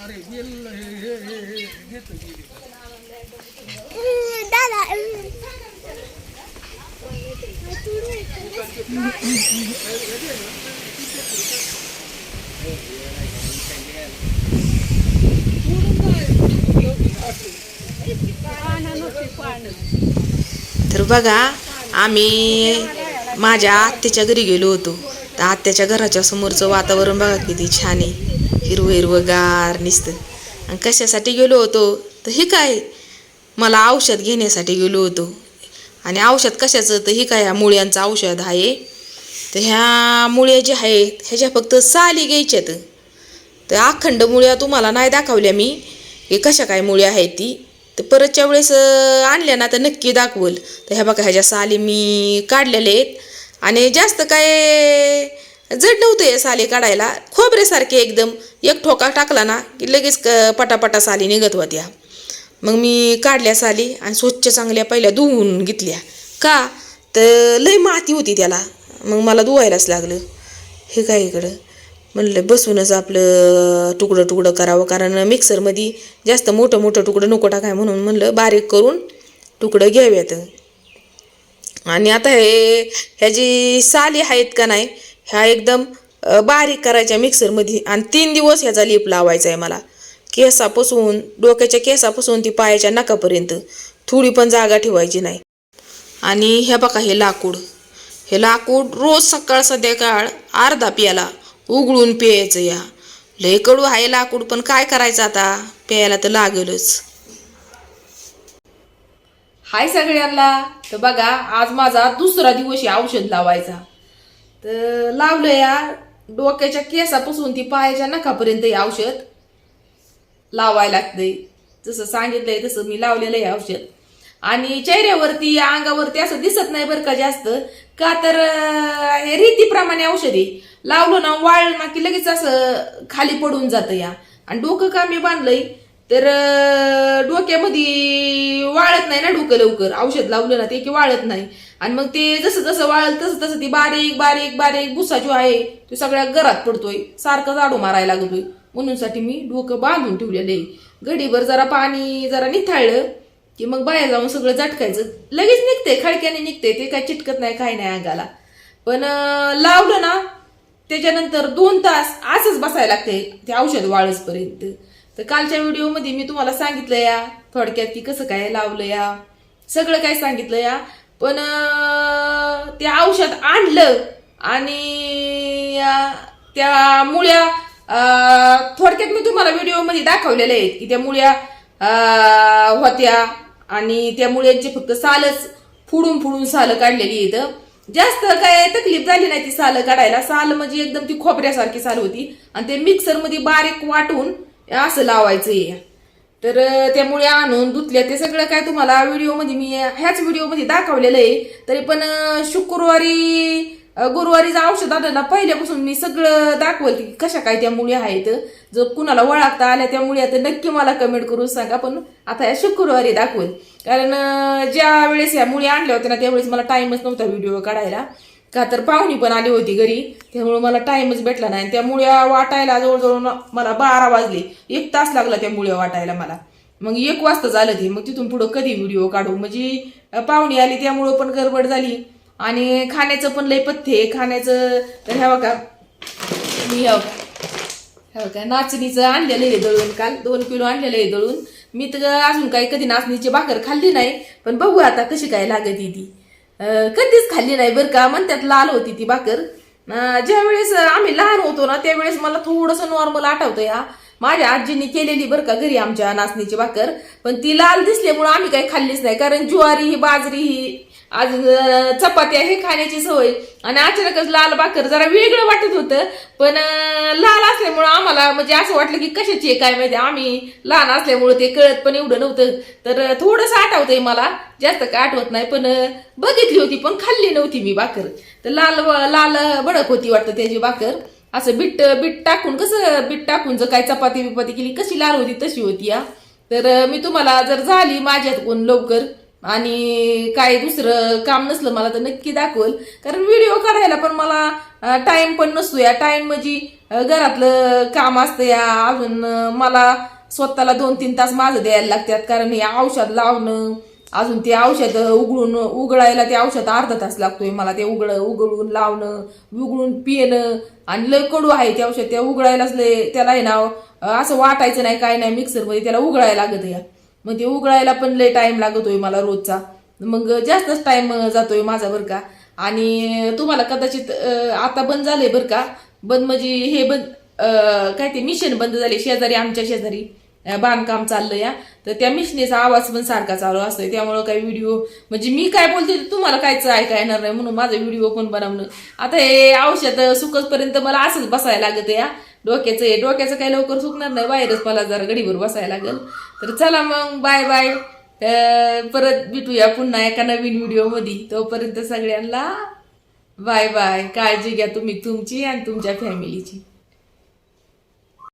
अरे गेल हे हे हे हे घेतो दादा तर बघा आम्ही माझ्या आत्याच्या घरी गेलो होतो. तर आत्याच्या घराच्या समोरचं वातावरण बघा किती छान आहे. हिरवं हिरवं गार निसतं. आणि कशासाठी गेलो होतो? तर हे काय? मला औषध घेण्यासाठी गेलो होतो. आणि औषध कशाचं? तर हे काय? ह्या मुळ्यांचं औषध आहे. तर ह्या मुळ्या ज्या आहेत ह्याच्या फक्त साली घ्यायच्यात. तर अखंड मुळ्या तुम्हाला नाही दाखवल्या मी. हे कशा काय मुळ्या आहेत ती? तर परतच्या वेळेस आणल्या ना तर नक्की दाखवल. तर ह्या बघा ह्याच्या साली मी काढलेल्या आहेत. आणि जास्त काय जड नव्हतं हे साली काढायला. खोबरेसारखे एकदम. एक ठोका टाकला ना की लगेच क- पटापटा साली निघत होत्या. मग मी काढल्या साली आणि स्वच्छ चांगल्या पहिल्या धुवून घेतल्या. का? तर लय माती होती त्याला. मग मला धुवायलाच लागलं. हे काय इकडं? म्हणलं बसूनच आपलं तुकडं तुकडं करावं. कारण मिक्सरमध्ये जास्त मोठं मोठं तुकडं नको टाकाय म्हणून म्हणलं बारीक करून तुकडं घ्याव्यात आणि आता हे ह्या जी साली आहेत का नाही ह्या एकदम बारीक करायच्या मिक्सरमध्ये आणि तीन दिवस ह्याचा लिप लावायचा आहे मला. केसापासून डोक्याच्या केसापासून ती पायाच्या नकापर्यंत थोडी पण जागा ठेवायची नाही. आणि हे बघा हे लाकूड. हे लाकूड रोज सकाळ संध्याकाळ अर्धा प्याला उघडून प्यायचं या. लय कडू आहे लाकूड पण काय करायचं आता? प्यायला तर लागेलच. हाय सगळ्यांना. तर बघा आज माझा दुसरा दिवस आहे औषध लावायचा. तर लावलं या डोक्याच्या केसापासून ती पायाच्या नखापर्यंत हे औषध लावायला लागतंय. जसं सांगितलंय तसं मी लावलेलं आहे औषध. आणि चेहऱ्यावरती अंगावरती असं दिसत नाही बरं का जास्त. का तर हे रीतीप्रमाणे औषध आहे. लावलं ना वाळलं ना की लगेच असं खाली पडून जातं या. आणि डोकं का मी बांधलंय. तर डोक्यामध्ये वाळत नाही ना डोकं लवकर. औषध लावलं ना ते की वाळत नाही. आणि मग ते जसं जसं वाळल तसं तसं ती बारीक बारीक बारीक भुसा जो आहे तो सगळ्या घरात पडतोय. सारखं जाडू मारायला लागतोय. म्हणून साठी मी डोकं बांधून ठेवलेलं आहे. घडीभर जरा पाणी जरा निथाळलं की मग बाहेर जाऊन सगळं झटकायचं. लगेच निघते खडक्याने निघते ते काय चिटकत नाही काय नाही अंगाला. पण लावलं ना त्याच्यानंतर दोन तास असंच बसायला लागते ते औषध वाळसपर्यंत. तर कालच्या व्हिडिओमध्ये मी तुम्हाला सांगितलं या थोडक्यात की कसं काय लावलं या. सगळं काय सांगितलं या. पण ते औषध आणलं आणि त्या मुळ्या थोडक्यात मी तुम्हाला व्हिडिओमध्ये दाखवलेल्या आहेत की त्या मुळ्या होत्या आणि त्या मुळ्यांची फक्त सालच फुडून फुडून सालं काढलेली आहेत. जास्त काय तकलीफ झाली नाही ती सालं काढायला. साल म्हणजे एकदम ती खोबऱ्यासारखी साल होती. आणि ते मिक्सरमध्ये बारीक वाटून असं लावायचं हे तर त्यामुळे आणून धुतल्या ते सगळं काय तुम्हाला व्हिडिओमध्ये मी ह्याच व्हिडिओमध्ये दाखवलेलं आहे. तरी पण शुक्रवारी गुरुवारीचं औषध आलं ना पहिल्यापासून मी सगळं दाखवल की कशा काय त्या मुळे आहेत. जर कुणाला वळागता आल्या त्या आता तर नक्की मला कमेंट करून सांगा. पण आता या शुक्रवारी दाखवल. कारण ज्या वेळेस या मुली आणल्या होत्या ना त्यावेळेस मला टाईमच नव्हता व्हिडिओ काढायला. का तर पाहुणी पण आली होती घरी. त्यामुळे मला टाइमच भेटला नाही. त्या मुळ्या वाटायला जवळजवळ मला बारा वाजले. एक तास लागला त्या मुळ्या वाटायला मला. मग एक वाजता झालं ते. मग तिथून पुढं कधी व्हिडिओ काढू? म्हणजे पाहुणी आली त्यामुळं पण गडबड झाली. आणि खाण्याचं पण लय पथ्य आहे. खाण्याचं तर ह्या मी ह्या का काय नाचणीचं आणलेलं आहे दळून काल. दोन किलो आणलेलं आहे दळून. मी तर अजून काही कधी नाचणीची भाकर खाल्ली नाही. पण बघू आता कशी काय लागत ती. कधीच खाल्ली नाही बरं का. म्हणतात लाल होती ती भाकर. ज्यावेळेस ज्या वेळेस आम्ही लहान होतो ना त्यावेळेस मला थोडंसं नॉर्मल आठवतं या. माझ्या आजीने केलेली बरं का घरी आमच्या नाचणीची भाकर. पण ती लाल दिसल्यामुळं आम्ही काही खाल्लीच नाही. कारण ज्वारी ही बाजरी ही आज चपात्या हे खाण्याची सवय. आणि अचानकच लाल भाकर जरा वेगळं वाटत होतं. पण लाल असल्यामुळं आम्हाला म्हणजे असं वाटलं की कशाची आहे काय माहिती? आम्ही लहान असल्यामुळं ते कळत पण एवढं नव्हतं. तर थोडंसं आठवतंय मला. जास्त काय आठवत नाही पण बघितली होती पण खाल्ली नव्हती मी भाकर. तर लाल लाल भडक होती वाटतं त्याची भाकर. असं बीट बीट टाकून कसं बीट टाकून जर काय चपाती बिपाती केली कशी लाल होती तशी होती या तर मी तुम्हाला जर झाली माझ्यात कोण लवकर आणि काय दुसरं काम नसलं मला तर नक्की दाखवल. कारण व्हिडिओ काढायला पण मला टाईम पण नसतो. या टाईम म्हणजे घरातलं काम असतं या. अजून मला स्वतःला दोन तीन तास माझं द्यायला लागतात. कारण हे औषध लावणं अजून ते औषध उघडून उघडायला ते औषध अर्धा तास लागतोय मला. ते उघड उघडून लावणं उघडून पिणं आणि लय कडू आहे ते औषध. त्या उघडायलाच लय त्याला आहे ना असं वाटायचं नाही काय नाही मिक्सरमध्ये त्याला उघडायला लागत या मग ते उघडायला पण लय टाईम लागतोय मला रोजचा. मग जास्तच टाईम जातोय माझा बरं का. आणि तुम्हाला कदाचित आता बंद झालंय बरं का. बंद म्हणजे हे बंद काय ते मिशन बंद झाले शेजारी आमच्या शेजारी. बांधकाम चाललं या तर त्या मिशनीचा आवाज पण सारखा चालू असतोय. त्यामुळं काही व्हिडिओ म्हणजे मी काय बोलते तुम्हाला कायच ऐका येणार नाही म्हणून माझा व्हिडिओ पण बनवणं आता हे औषध सुकतपर्यंत मला असंच बसायला लागत या डोक्याचं हे डोक्याचं काही लवकर सुकणार नाही बाहेरच मला जरा गडीभर बसायला लागेल. तर चला मग बाय बाय परत भेटूया पुन्हा एका नवीन व्हिडिओमध्ये तोपर्यंत सगळ्यांना बाय बाय काळजी घ्या तुम्ही तुमची आणि तुमच्या फॅमिलीची